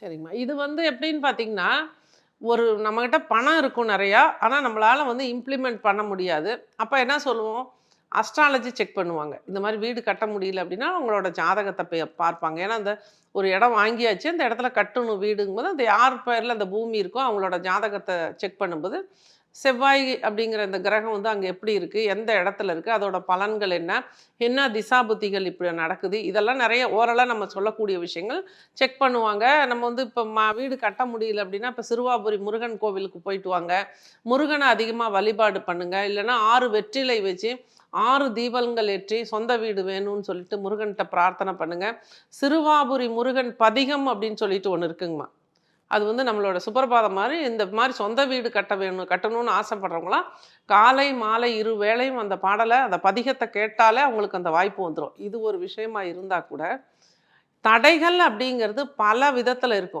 சரிங்கம்மா இது வந்து எப்படின்னு பார்த்தீங்கன்னா ஒரு நம்மக்கிட்ட பணம் இருக்கும் நிறையா ஆனால் நம்மளால் வந்து இம்ப்ளிமெண்ட் பண்ண முடியாது. அப்போ என்ன சொல்லுவோம்? அஸ்ட்ராலஜி செக் பண்ணுவாங்க. இந்த மாதிரி வீடு கட்ட முடியல அப்படின்னா அவங்களோட ஜாதகத்தை போய் பார்ப்பாங்க. ஏன்னா அந்த ஒரு இடம் வாங்கியாச்சு அந்த இடத்துல கட்டணும் வீடுங்கும்போது அந்த யார் பேரில் அந்த பூமி இருக்கோ அவங்களோட ஜாதகத்தை செக் பண்ணும்போது செவ்வாய் அப்படிங்கிற இந்த கிரகம் வந்து அங்கே எப்படி இருக்குது எந்த இடத்துல இருக்குது அதோட பலன்கள் என்ன? என்ன திசாபுத்திகள் இப்படி நடக்குது? இதெல்லாம் நிறைய ஓரலாக நம்ம சொல்லக்கூடிய விஷயங்கள் செக் பண்ணுவாங்க. நம்ம வந்து இப்போ மா வீடு கட்ட முடியல அப்படின்னா இப்போ சிறுவாபுரி முருகன் கோவிலுக்கு போயிட்டு வாங்க. முருகனை அதிகமாக வழிபாடு பண்ணுங்கள் இல்லைன்னா ஆறு வெற்றிலை வச்சு ஆறு தீபங்கள் ஏற்றி சொந்த வீடு வேணும்னு சொல்லிட்டு முருகன்கிட்ட பிரார்த்தனை பண்ணுங்கள் சிறுவாபுரி முருகன் பதிகம் அப்படின்னு சொல்லிட்டு ஒன்று இருக்குங்கம்மா. அது வந்து நம்மளோட சுப்பிரபாதம் மாதிரி இந்த மாதிரி சொந்த வீடு கட்ட வேணும் கட்டணும்னு ஆசைப்படுறவங்களாம் காலை மாலை இரு வேளையும் அந்த பாடலை அந்த பதிகத்தை கேட்டாலே அவங்களுக்கு அந்த வாய்ப்பு வந்துடும் இது ஒரு விஷயமா இருந்தால் கூட தடைகள் அப்படிங்கிறது பல விதத்தில் இருக்கும்.